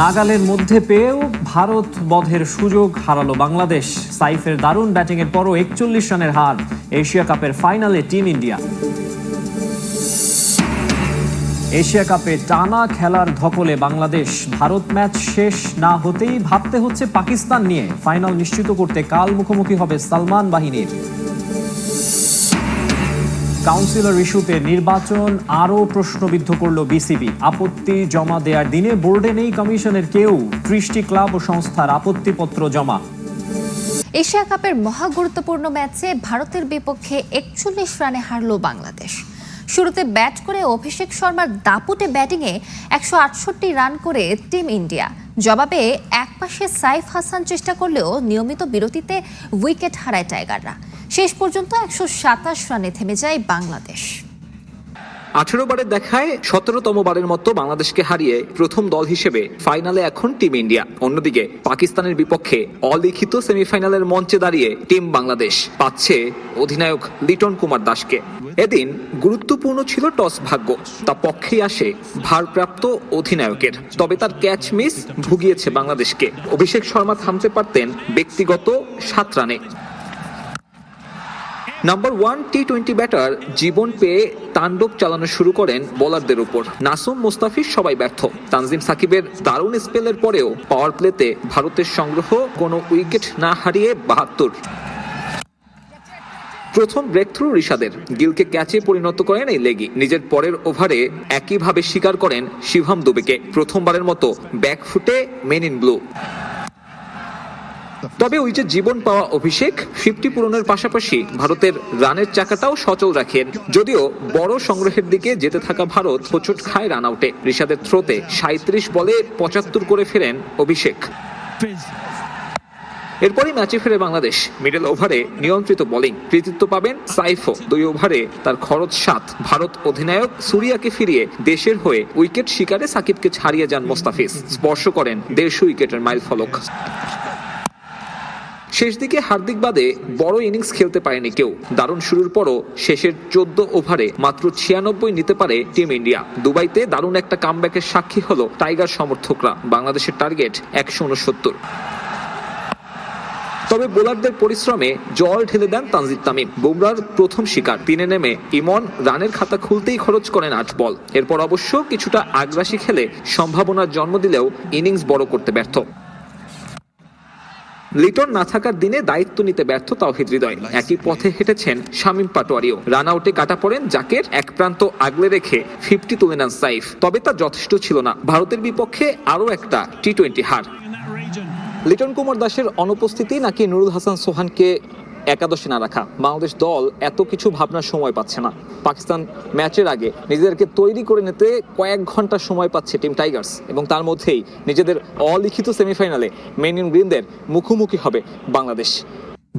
নাগালের মধ্যে পেয়েও ভারত বধের সুযোগ হারালো বাংলাদেশ। সাইফের দারুণ ব্যাটিংয়ের পরও একচল্লিশ রানের হার এশিয়া কাপের ফাইনালে টিম ইন্ডিয়া। এশিয়া কাপে টানা খেলার ধকলে বাংলাদেশ। ভারত ম্যাচ শেষ না হতেই ভাবতে হচ্ছে পাকিস্তান নিয়ে। ফাইনাল নিশ্চিত করতে কাল মুখোমুখি হবে সালমান বাহিনীর। কাউন্সিলর ইস্যুতে নির্বাচন আরও প্রশ্নবিদ্ধ করল বিসিবি। আপত্তি জমা দেওয়ার দিনে বোর্ডে নেই কমিশনের কেউ। ত্রিশটি ক্লাব ও সংস্থার আপত্তিপত্র জমা। এশিয়া কাপের মহা গুরুত্বপূর্ণ ম্যাচে ভারতের বিপক্ষে একচল্লিশ রানে হারল বাংলাদেশ। শুরুতে ব্যাট করে অভিষেক শর্মার দাপুটে ব্যাটিংয়ে একশো আটষট্টি রান করে টিম ইন্ডিয়া। জবাবে এক পাশে সাইফ হাসান চেষ্টা করলেও নিয়মিত বিরতিতে উইকেট হারায় টাইগাররা। শেষ পর্যন্ত একশো সাতাশ রানে থেমে যায় বাংলাদেশ। আঠেরো বারের দেখায় সতেরোতম বারের মতো বাংলাদেশকে হারিয়ে প্রথম দল হিসেবে ফাইনালে এখন টিম ইন্ডিয়া। অন্যদিকে পাকিস্তানের বিপক্ষে অলিখিত সেমিফাইনালের মঞ্চে দাঁড়িয়ে টিম বাংলাদেশ পাচ্ছে অধিনায়ক লিটন কুমার দাসকে। এদিন গুরুত্বপূর্ণ ছিল টস ভাগ্য। তা পক্ষেই আসে ভারপ্রাপ্ত অধিনায়কের। তবে তার ক্যাচ মিস ভুগিয়েছে বাংলাদেশকে। অভিষেক শর্মা থামতে পারতেন ব্যক্তিগত সাত রানে। Number one T twenty batter জীবন পেয়ে তাণ্ডব চালানো শুরু করেন বোলারদের উপর। নাসুম মুস্তাফিজ সবাই ব্যর্থ। তানজিম সাকিবের দারুণ স্পেলের পরেও পাওয়ার প্লেতে ভারতের সংগ্রহ কোনো উইকেট না হারিয়ে বাহাত্তর। প্রথম ব্রেক থ্রু ঋষাদের গিলকে ক্যাচে পরিণত করেন এই লেগি। নিজের পরের ওভারে একইভাবে স্বীকার করেন শিভাম দুবেকে। প্রথমবারের মতো ব্যাকফুটে মেন ইন ব্লু তবে ওই যে জীবন পাওয়া অভিষেক ফিফটি পূরণের পাশাপাশি ভারতের রানের চাকাটাও সচল রাখেন। যদিও বড় সংগ্রহের দিকে যেতে থাকা ভারত হোঁচট খায় রান আউটে ঋষাদের থ্রোতে সাঁত্রিশ বলে পঁচাত্তর করে ফেরেন অভিষেক। এরপরই ম্যাচে ফিরে বাংলাদেশ। মিডল ওভারে নিয়ন্ত্রিত বোলিং কৃতিত্ব পাবেন সাইফো। দুই ওভারে তার খরচ সাত। ভারত অধিনায়ক সুরিয়াকে ফিরিয়ে দেশের হয়ে উইকেট শিকারে সাকিবকে ছাড়িয়ে যান মোস্তাফিজ। স্পর্শ করেন দেড়শো উইকেটের মাইল ফলক শেষ দিকে হার্দিক বাদে বড় ইনিংস খেলতে পারেনি কেউ। দারুণ শুরুর পরও শেষের চোদ্দ ওভারে মাত্র ছিয়ানব্বই নিতে পারে টিম ইন্ডিয়া। দুবাইতে দারুণ একটা কামব্যাকের সাক্ষী হলো টাইগার সমর্থকরা, বাংলাদেশের টার্গেট একশো উনসত্তর। তবে বোলারদের পরিশ্রমে জল ঢেলে দেন তানজিদ তামিম। বুমরার প্রথম শিকার। তিনে নেমে ইমন রানের খাতা খুলতেই খরচ করেন আট বল। এরপর অবশ্য কিছুটা আগ্রাসী খেলে সম্ভাবনার জন্ম দিলেও ইনিংস বড় করতে ব্যর্থ। লিটন না থাকার দিনে দায়িত্ব নিতে ব্যর্থ তাওহিদ হৃদয়। একই পথে হেঁটেছেন শামীম পাটোয়ারিও। রান আউটে কাটা পড়েন জাকের এক প্রান্ত আগলে রেখে ফিফটি তুলে নেন সাইফ। তবে তা যথেষ্ট ছিল না। ভারতের বিপক্ষে আরও একটা টি টোয়েন্টি হার। লিটন কুমার দাসের অনুপস্থিতি নাকি নুরুল হাসান সোহানকে একাদশে না রাখা। বাংলাদেশ দল এত কিছু ভাবনার সময় পাচ্ছে না। পাকিস্তান ম্যাচের আগে নিজেদেরকে তৈরি করে নিতে কয়েক ঘণ্টা সময় পাচ্ছে টিম টাইগার্স এবং তার মধ্যেই নিজেদের অলিখিত সেমিফাইনালে মেন ইন গ্রিনদের মুখোমুখি হবে বাংলাদেশ।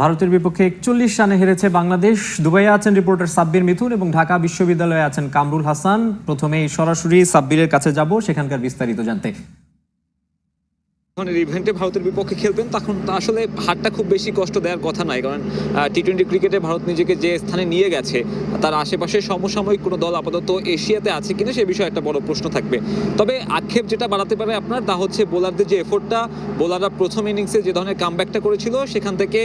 ভারতের বিপক্ষে একচল্লিশ রানে হেরেছে বাংলাদেশ। দুবাইয়ে আছেন রিপোর্টার সাব্বির মিথুন এবং ঢাকা বিশ্ববিদ্যালয়ে আছেন কামরুল হাসান। প্রথমেই সরাসরি সাব্বিরের কাছে যাব সেখানকার বিস্তারিত জানতে। যখন ইভেন্টে ভারতের বিপক্ষে খেলবেন, তখন আসলে হারটা খুব বেশি কষ্ট দেওয়ার কথা নয়। কারণ টি টোয়েন্টি ক্রিকেটে ভারত নিজেকে যে স্থানে নিয়ে গেছে, তার আশেপাশে সমসাময়িক কোনো দল আপাতত এশিয়াতে আছে কিনা সে বিষয়ে একটা বড় প্রশ্ন থাকবে। তবে আক্ষেপ যেটা বাড়াতে পারে আপনার, তা হচ্ছে বোলারদের যে এফোর্টটা বোলাররা প্রথম ইনিংসে যে ধরনের কামব্যাকটা করেছিল, সেখান থেকে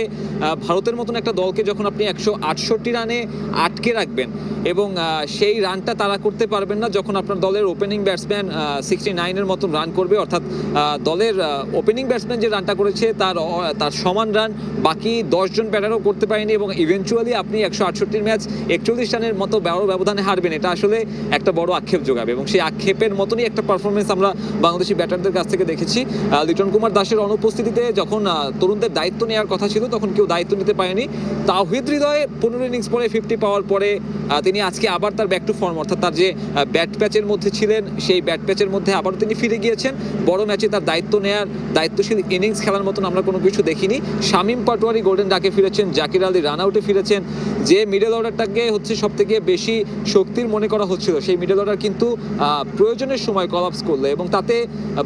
ভারতের মতন একটা দলকে যখন আপনি একশো আটষট্টি রানে আটকে রাখবেন এবং সেই রানটা তারা করতে পারবেন না, যখন আপনার দলের ওপেনিং ব্যাটসম্যান সিক্সটি নাইনের মতন রান করবে, অর্থাৎ দলের ওপেনিং ব্যাটসম্যান যে রানটা করেছে, তার তার সমান রান বাকি দশজন ব্যাটারও করতে পারেনি এবং ইভেনচুয়ালি আপনি একশো আটষট্টির ম্যাচ একচল্লিশ রানের মতো বড় ব্যবধানে হারবেন। এটা আসলে একটা বড় আক্ষেপ যোগাবে এবং সেই আক্ষেপের মতনই একটা পারফরমেন্স আমরা বাংলাদেশি ব্যাটারদের কাছ থেকে দেখেছি। লিটন কুমার দাসের অনুপস্থিতিতে যখন তরুণদের দায়িত্ব নেওয়ার কথা ছিল, তখন কেউ দায়িত্ব নিতে পারেনি। তাওহিদ হৃদয়ে পনেরো ইনিংস পরে ফিফটি পাওয়ার পরে তিনি আজকে আবার তার ব্যাক টু ফর্ম অর্থাৎ তার যে ব্যাট প্যাচের মধ্যে ছিলেন, সেই ব্যাট প্যাচের মধ্যে আবারও তিনি ফিরে গিয়েছেন। বড় ম্যাচে তার দায়িত্ব নেয়ার দায়িত্বশীল ইনিংস খেলার মতন আমরা কোনো কিছু দেখিনি। শামীম পাটোয়ারি গোল্ডেন ডাকে ফিরেছেন, জাকির আলী রান আউটে ফিরেছেন। যে মিডল অর্ডারটাকে হচ্ছে সব থেকে বেশি শক্তির মনে করা হচ্ছিল, সেই মিডল অর্ডার কিন্তু প্রয়োজনের সময় কলাপস করল এবং তাতে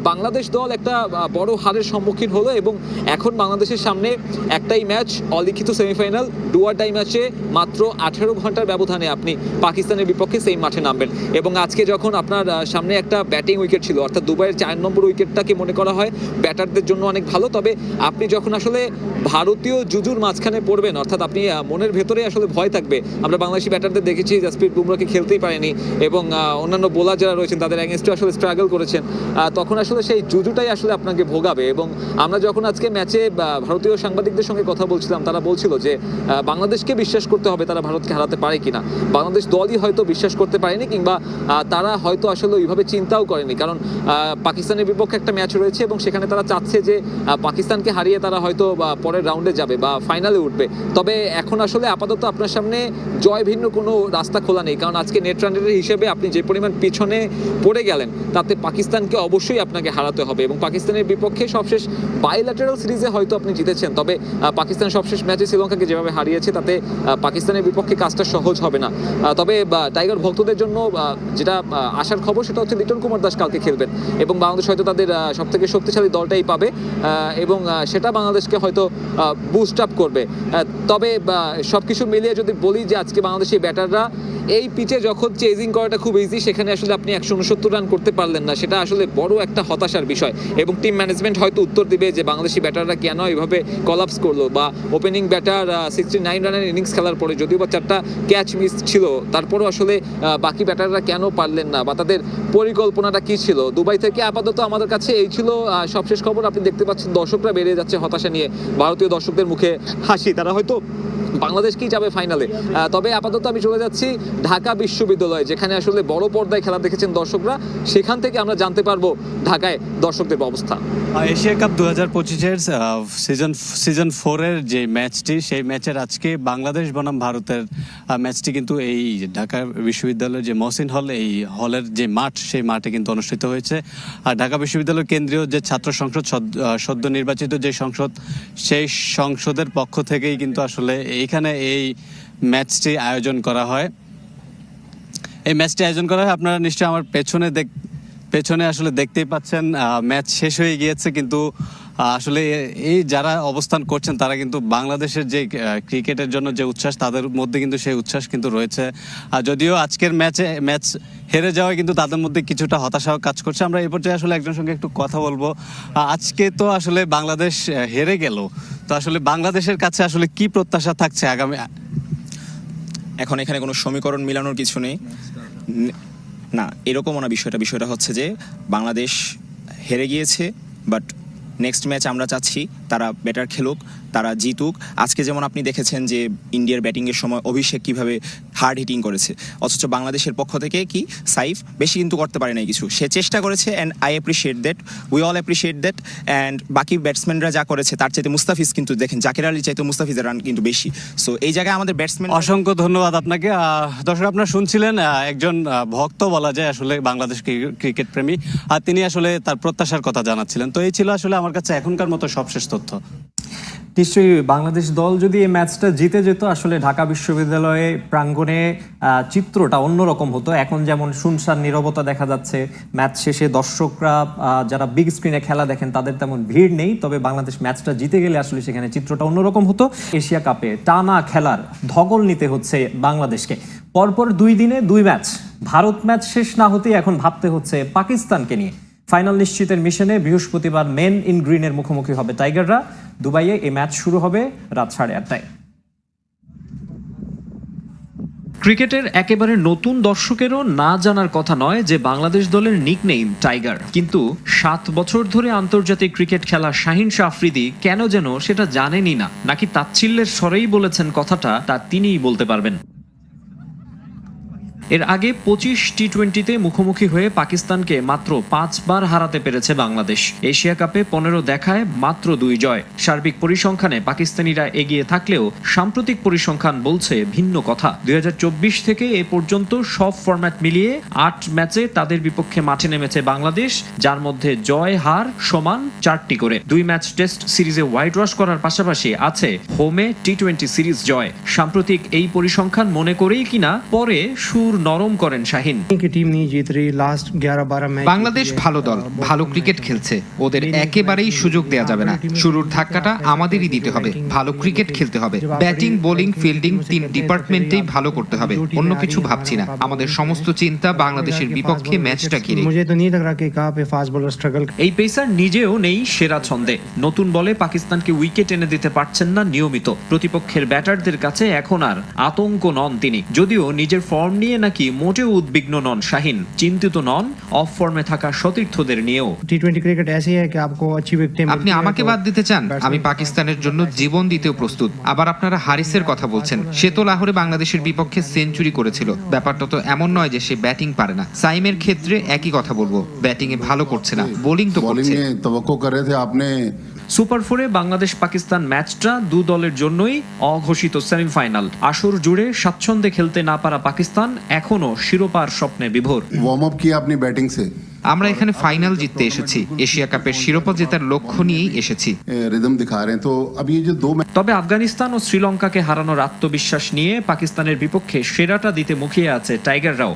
বাংলাদেশ দল একটা বড় হারের সম্মুখীন হলো এবং এখন বাংলাদেশের সামনে একটাই ম্যাচ অলিখিত সেমিফাইনাল ডুয়ার টাই ম্যাচে মাত্র আঠেরো ঘণ্টার ব্যবধানে আপনি পাকিস্তানের বিপক্ষে সেই মাঠে নামবেন। এবং আজকে যখন আপনার সামনে একটা ব্যাটিং উইকেট ছিল, অর্থাৎ দুবাইয়ের চার নম্বর উইকেটটাকে মনে করা হয় ব্যাটারদের জন্য অনেক ভালো, তবে আপনি যখন আসলে ভারতীয় জুজুর মাঝখানে পড়বেন, অর্থাৎ আপনি মনের ভেতরে আসলে ভয় থাকবে, আমরা বাংলাদেশি ব্যাটারদের দেখেছি জাসপ্রীত বুমরাকে খেলতেই পারেনি এবং অন্যান্য বোলার যারা রয়েছেন তাদের অ্যাগেনস্টে আসলে স্ট্রাগল করেছেন তখন আসলে সেই জুজুটাই আসলে আপনাকে ভোগাবে এবং আমরা যখন আজকে ম্যাচে ভারতীয় সাংবাদিকদের সঙ্গে কথা বলছিলাম, তারা বলছিল যে বাংলাদেশকে বিশ্বাস করতে হবে তারা ভারতকে হারাতে পারে কিনা। বাংলাদেশ দলই হয়তো বিশ্বাস করতে পারেনি কিংবা তারা হয়তো আসলে ওইভাবে চিন্তাও করেনি, কারণ পাকিস্তানের বিপক্ষে একটা ম্যাচ রয়েছে এবং সেখানে তারা চাচ্ছে যে পাকিস্তানকে হারিয়ে তারা হয়তো পরের রাউন্ডে যাবে বা ফাইনালে উঠবে। তবে এখন আসলে আপাতত আপনার সামনে জয় ভিন্ন কোনো রাস্তা খোলা নেই। কারণ আজকে নেট রানের হিসেবে আপনি যে পরিমাণ পিছনে পড়ে গেলেন, তাতে পাকিস্তানকে অবশ্যই আপনাকে হারাতে হবে এবং পাকিস্তানের বিপক্ষে সবশেষ বাইল্যাটারাল সিরিজে হয়তো আপনি জিতেছেন। তবে পাকিস্তান সবশেষ ম্যাচে শ্রীলঙ্কাকে যেভাবে হারিয়েছে, তাতে পাকিস্তানের বিপক্ষে কাজটা সহজ হবে না। তবে টাইগার ভক্তদের জন্য যেটা আসার খবর, সেটা হচ্ছে লিটন কুমার দাস কালকে খেলবেন। এবং বাংলাদেশ হয়তো তাদের সব থেকে শক্তিশালী দলটাই পাবে এবং সেটা বাংলাদেশকে হয়তো বুস্ট আপ করবে। তবে সব কিছু মিলিয়ে যদি বলি যে আজকে বাংলাদেশি ব্যাটাররা এই পিচে যখন চেজিং করাটা খুব ইজি সেখানে আসলে আপনি একশো উনসত্তর রান করতে পারলেন না। সেটা আসলে বড় একটা হতাশার বিষয়। এবং টিম ম্যানেজমেন্ট হয়তো উত্তর দিবে যে বাংলাদেশি ব্যাটাররা কেন এইভাবে কলাপস করল বা ওপেনিং ব্যাটার সিক্সটি নাইন রানের ইনিংস খেলার পরে যদিও বা চারটা ক্যাচ মিস ছিল, তারপরও আসলে বাকি ব্যাটাররা কেন পারলেন না বা তাদের পরিকল্পনাটা কি ছিল? দুবাই থেকে আপাতত আমাদের কাছে এই ছিল সবশেষ খবর আপনি দেখতে পাচ্ছেন, দর্শকরা বেড়ে যাচ্ছে হতাশা নিয়ে। ভারতীয় দর্শকদের মুখে হাসি। তারা হয়তো বাংলাদেশকেই যাবে ফাইনালে? তবে আপাতত আমি চলে যাচ্ছি ঢাকা বিশ্ববিদ্যালয়ে, যেখানে আসলে বড় পর্দায় খেলা দেখেছেন দর্শকরা। সেখান থেকে আমরা জানতে পারব ঢাকায় দর্শকদের অবস্থা। এশিয়া কাপ দু হাজার পঁচিশের সিজন সিজন ফোরের যে ম্যাচটি, সেই ম্যাচের আজকে বাংলাদেশ বনাম ভারতের ম্যাচটি কিন্তু এই ঢাকা বিশ্ববিদ্যালয়ের যে মহসিন হল, এই হলের যে মাঠ, সেই মাঠে কিন্তু অনুষ্ঠিত হয়েছে। আর ঢাকা বিশ্ববিদ্যালয়ের কেন্দ্রীয় যে ছাত্র সংসদ সদ- সদ্য নির্বাচিত যে সংসদ, সেই সংসদের পক্ষ থেকেই কিন্তু আসলে এইখানে এই ম্যাচটি আয়োজন করা হয়। এই ম্যাচটি আয়োজন করা হয়, আপনারা নিশ্চয়ই আমার পেছনে দেখ, পেছনে আসলে দেখতেই পাচ্ছেন ম্যাচ শেষ হয়ে গিয়েছে কিন্তু আসলে এই যারা অবস্থান করছেন তারা কিন্তু বাংলাদেশের যে ক্রিকেটের জন্য যে উচ্ছ্বাস, তাদের মধ্যে কিন্তু সেই উচ্ছ্বাস কিন্তু রয়েছে। আর যদিও আজকের ম্যাচে, ম্যাচ হেরে যাওয়ায় কিন্তু তাদের মধ্যে কিছুটা হতাশাও কাজ করছে। আমরা এই পর্যায়ে আসলে একজন সঙ্গে একটু কথা বলব। আজকে তো আসলে বাংলাদেশ হেরে গেল। তো আসলে বাংলাদেশের কাছে আসলে কি প্রত্যাশা থাকছে আগামী এখন এখানে কোনো সমীকরণ মিলানোর কিছু নেই। না এরকমও না বিষয়টা। বিষয়টা হচ্ছে যে বাংলাদেশ হেরে গিয়েছে বাট নেক্সট ম্যাচ আমরা চাচ্ছি তারা বেটার খেলুক, তারা জিতুক। আজকে যেমন আপনি দেখেছেন যে ইন্ডিয়ার ব্যাটিংয়ের সময় অভিষেক কীভাবে হার্ড হিটিং করেছে, অথচ বাংলাদেশের পক্ষ থেকে কি সাইফ বেশি কিন্তু করতে পারে নাই কিছু। সে চেষ্টা করেছে and I appreciate that we all appreciate that and বাকি ব্যাটসম্যানরা যা করেছে তার চাইতে মুস্তাফিজ কিন্তু দেখেন, জাকির আলী চাইতে মুস্তাফিজের রান কিন্তু বেশি। সো এই জায়গায় আমাদের ব্যাটসম্যান অসংখ্য ধন্যবাদ আপনাকে। দর্শক, আপনারা শুনছিলেন একজন ভক্ত বলা যায় আসলে বাংলাদেশ ক্রি- ক্রিকেট প্রেমী, আর তিনি আসলে তার প্রত্যাশার কথা জানাচ্ছিলেন। তো এই ছিল আসলে আমার কাছে এখনকার মতো সবশেষ তথ্য নিশ্চয়ই বাংলাদেশ দল যদি এই ম্যাচটা জিতে যেত, আসলে ঢাকা বিশ্ববিদ্যালয়ে প্রাঙ্গণে চিত্রটা অন্যরকম হতো। এখন যেমন শুনশান নীরবতা দেখা যাচ্ছে, ম্যাচ শেষে দর্শকরা যারা বিগ স্ক্রিনে খেলা দেখেন, তাদের তেমন ভিড় নেই। তবে বাংলাদেশ ম্যাচটা জিতে গেলে আসলে সেখানে চিত্রটা অন্যরকম হতো। এশিয়া কাপে টানা খেলার ধকল নিতে হচ্ছে বাংলাদেশকে। পরপর দুই দিনে দুই ম্যাচ। ভারত ম্যাচ শেষ না হতেই এখন ভাবতে হচ্ছে পাকিস্তানকে নিয়ে। ফাইনাল নিশ্চিতের মিশনে বৃহস্পতিবার মেন ইন গ্রিনের মুখোমুখি হবে টাইগাররা। দুবাইয়ে এই ম্যাচ শুরু হবে রাত সাড়ে আটটায়। ক্রিকেটের একেবারে নতুন দর্শকেরও না জানার কথা নয় যে বাংলাদেশ দলের নিকনেম টাইগার। কিন্তু সাত বছর ধরে আন্তর্জাতিক ক্রিকেট খেলা শাহিন শাহ আফ্রিদি কেন যেন সেটা জানেনই না, নাকি তাচ্ছিল্যের স্বরেই বলেছেন কথাটা তা তিনিই বলতে পারবেন। এর আগে পঁচিশ টি টোয়েন্টিতে মুখোমুখি হয়ে পাকিস্তানকে মাত্র পাঁচবার হারাতে পেরেছে বাংলাদেশ। এশিয়া কাপে পনেরো দেখায় মাত্র দুই জয়। সার্বিক পরিসংখ্যানে পাকিস্তানিরা এগিয়ে থাকলেও সাম্প্রতিক পরিসংখ্যান বলছে ভিন্ন কথা। দুই হাজার চব্বিশ থেকে এ পর্যন্ত সব ফরম্যাট মিলিয়ে আট ম্যাচে তাদের বিপক্ষে মাঠে নেমেছে বাংলাদেশ, যার মধ্যে জয় হার সমান চারটি করে। দুই ম্যাচ টেস্ট সিরিজে হোয়াইট ওয়াশ করার পাশাপাশি আছে হোমে টি টোয়েন্টি সিরিজ জয়। সাম্প্রতিক এই পরিসংখ্যান মনে করেই কিনা পরে সুর নরম করেন শাহিন। বাংলাদেশ ভালো দল ভালো ক্রিকেট খেলছে। ওদের একেবারেই সুযোগ দেওয়া যাবে না। শুরুর ধাক্কাটা আমাদেরই দিতে হবে। ভালো ক্রিকেট খেলতে হবে। ব্যাটিং বোলিং ফিল্ডিং তিন ডিপার্টমেন্টেই ভালো করতে হবে। অন্য কিছু ভাবছি না। আমাদের সমস্ত চিন্তা বাংলাদেশের বিপক্ষে ম্যাচটা ঘিরে। এই পেসার নিজেও নেই সেরা ছন্দে। নতুন বলে পাকিস্তানকে উইকেট এনে দিতে পারছেন না নিয়মিত। প্রতিপক্ষের ব্যাটারদের কাছে এখন আর আতঙ্ক নন তিনি। যদিও নিজের ফর্ম নিয়ে নাকি মোটেও উদ্বিগ্ন নন শাহিন চিন্তিত নন অফ ফর্মে থাকা সতীর্থদের নিয়েও टी ट्वेंटी क्रिकेट ऐसी है कि आपको अच्छी विकेटें আপনি আমাকে বাদ দিতে চান আমি পাকিস্তানের জন্য জীবন দিতেও প্রস্তুত আবার আপনারা হারিসের কথা বলছেন সে তো লাহোরে বাংলাদেশের বিপক্ষে সেঞ্চুরি করেছিল ব্যাপারটা তো এমন নয় যে সে ব্যাটিং পারে না সাইমের ক্ষেত্রে একই কথা বলবো ব্যাটিং এ ভালো করছে না বোলিং তো बॉलिंग করছে में तो कर रहे थे आपने সুপার ফোরে বাংলাদেশ পাকিস্তান ম্যাচটা দু দলের জন্যই অঘোষিত সেমিফাইনাল। আসর জুড়ে স্বাচ্ছন্দ্যে খেলতে না পারা পাকিস্তান এখনও শিরোপার স্বপ্নে বিভোর। কি আপনি ব্যাটিং সে আমরা এখানে ফাইনাল জিততে এসেছি। এশিয়া কাপের শিরোপা জেতার লক্ষ্য নিয়েই এসেছি। তবে আফগানিস্তান ও শ্রীলঙ্কাকে হারানোর আত্মবিশ্বাস নিয়ে পাকিস্তানের বিপক্ষে সেরাটা দিতে মুখিয়ে আছে টাইগাররাও।